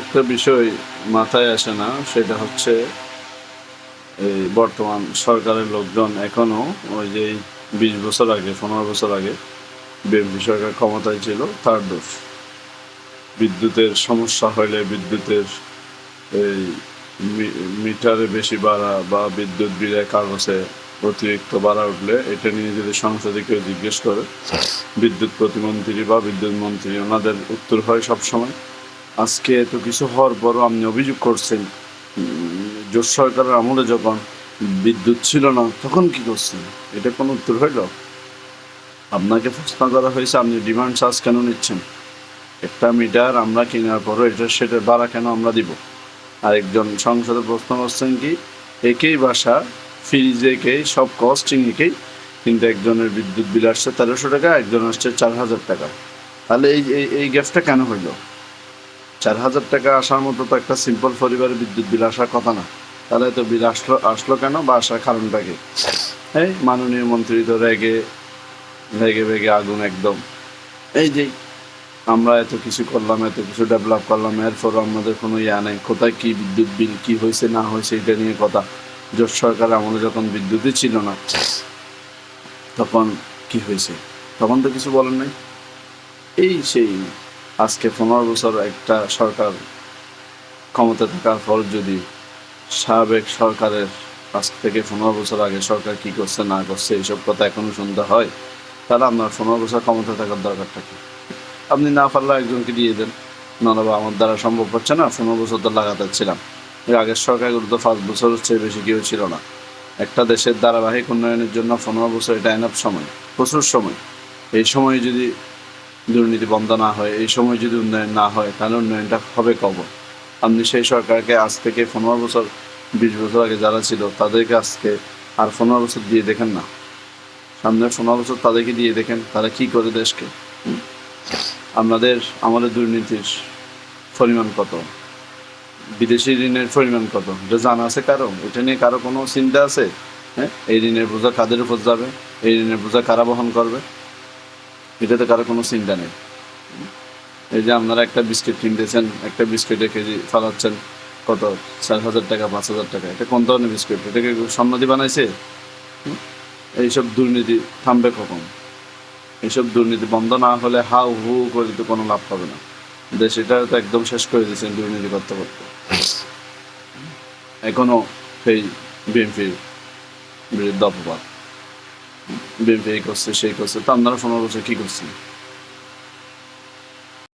একটা বিষয় মাথায় আসে না সেটা হচ্ছে এই বর্তমান সরকারের লোকজন এখনও ওই যে বিশ বছর আগে পনেরো বছর আগে বিএনপি সরকার ক্ষমতায় ছিল তার দোষ। বিদ্যুতের সমস্যা হলে বিদ্যুতের এই মিটারে বেশি বাড়া বা বিদ্যুৎ বিলের কাগজে অতিরিক্ত বাড়া উঠলে এটা নিয়ে যদি সংসদে কেউ জিজ্ঞেস করে বিদ্যুৎ প্রতিমন্ত্রী বা বিদ্যুৎ মন্ত্রী ওনাদের উত্তর হয় সবসময়। আজকে এত কিছু হওয়ার পরও আপনি অভিযোগ করছেন। জোট সরকারের আমলে যখন বিদ্যুৎ ছিল না, তখন কি করছেন? এটা কোনো উত্তর হইল? আপনাকে প্রশ্ন করা হয়েছে, আপনি ডিমান্ড চার্জ কেন নিচ্ছেন? একটা মিটার আমরা কেনার পরও এটা সেটা ভাড়া কেন আমরা দিব? আরেকজন সংসদে প্রশ্ন করছেন কি, একই বাসা ফ্রিজ একেই, সব কস্টিং একেই, কিন্তু একজনের বিদ্যুৎ বিল আসছে তেরোশো টাকা, একজন আসছে চার হাজার টাকা। তাহলে এই- এই গ্যাপটা কেন হইল? চার হাজার টাকা আসার মতো তো একটা সিম্পল পরিবারের বিদ্যুৎ বিল আসার কথা না। তাহলে তো বিল আসলো আসলো কেন বা আসার কারণটা কি? এই মাননীয় মন্ত্রী তো রেগে রেগে বেগে আগুন একদম। এই যে আমরা এত কিছু করলাম, এত কিছু ডেভেলপ করলাম এরপর আমাদের কোনো ইয়া নেই। কোথায় কী বিদ্যুৎ বিল, কী হয়েছে, না হয়েছে, এটা নিয়ে কথা। জোট সরকার আমলে যখন বিদ্যুৎই ছিল না, তখন কি হয়েছে? তখন তো কিছু বলেন নাই। এই সেই আজকে পনেরো বছর একটা সরকার ক্ষমতা থাকার পর যদি সাবেক সরকারের আজ থেকে পনেরো বছর আগে সরকার কি করছে, না করছে, এইসব কথা এখনও শুনতে হয়, তাহলে আপনার পনেরো বছর ক্ষমতা থাকার দরকারটা কি? আপনি না পারলে একজনকে দিয়ে দেন না না বা আমার দ্বারা সম্ভব হচ্ছে না, পনেরো বছর তো লাগাতার ছিলাম। আগের সরকারগুলো তো পাঁচ বছরের চেয়ে বেশি কেউ ছিল না। একটা দেশের ধারাবাহিক উন্নয়নের জন্য পনেরো বছর এটা এনাফ সময়, প্রচুর সময়। এই সময় যদি দুর্নীতি বন্ধ না হয়, এই সময় যদি উন্নয়ন না হয়, তাহলে উন্নয়নটা হবে কবে আপনি সেই সরকারকে আজ থেকে পনেরো বছর, বিশ বছর আগে যারা ছিল, তাদেরকে আজকে আর পনেরো বছর দিয়ে দেখেন না। সামনে পনেরো বছর তাদেরকে দিয়ে দেখেন, তারা কি করে দেশকে? আপনাদের, আমাদের দুর্নীতির পরিমাণ কত? বিদেশি ঋণের পরিমাণ কত? এটা জানা আছে কারও? এটা নিয়ে কারও কোনো চিন্তা আছে? হ্যাঁ? এই ঋণের বোঝা কাদের উপর যাবে? এই ঋণের বোঝা কারা বহন করবে? এটাতে কারও কোনো চিন্তা নেই। এই যে আপনারা একটা বিস্কিট কিনতেছেন, একটা বিস্কিটের কেজি ফালাচ্ছেন কত? চার হাজার টাকা, পাঁচ হাজার টাকা। এটা কোন ধরনের বিস্কিট? এটাকে সম্মতি বানাইছে? এইসব দুর্নীতি থামবে কখন? এইসব দুর্নীতি বন্ধ না হলে হাউ হু করে তো কোনো লাভ পাবে না। দেশ এটা তো একদম শেষ করে দিয়েছেন দুর্নীতি করতে করতে। এখনও সেই বিএনপির বিরুদ্ধে অপবাদ। বিএনপি এই করছে সেই করছে। তো আপনারা পনেরো বছর কী করছেন?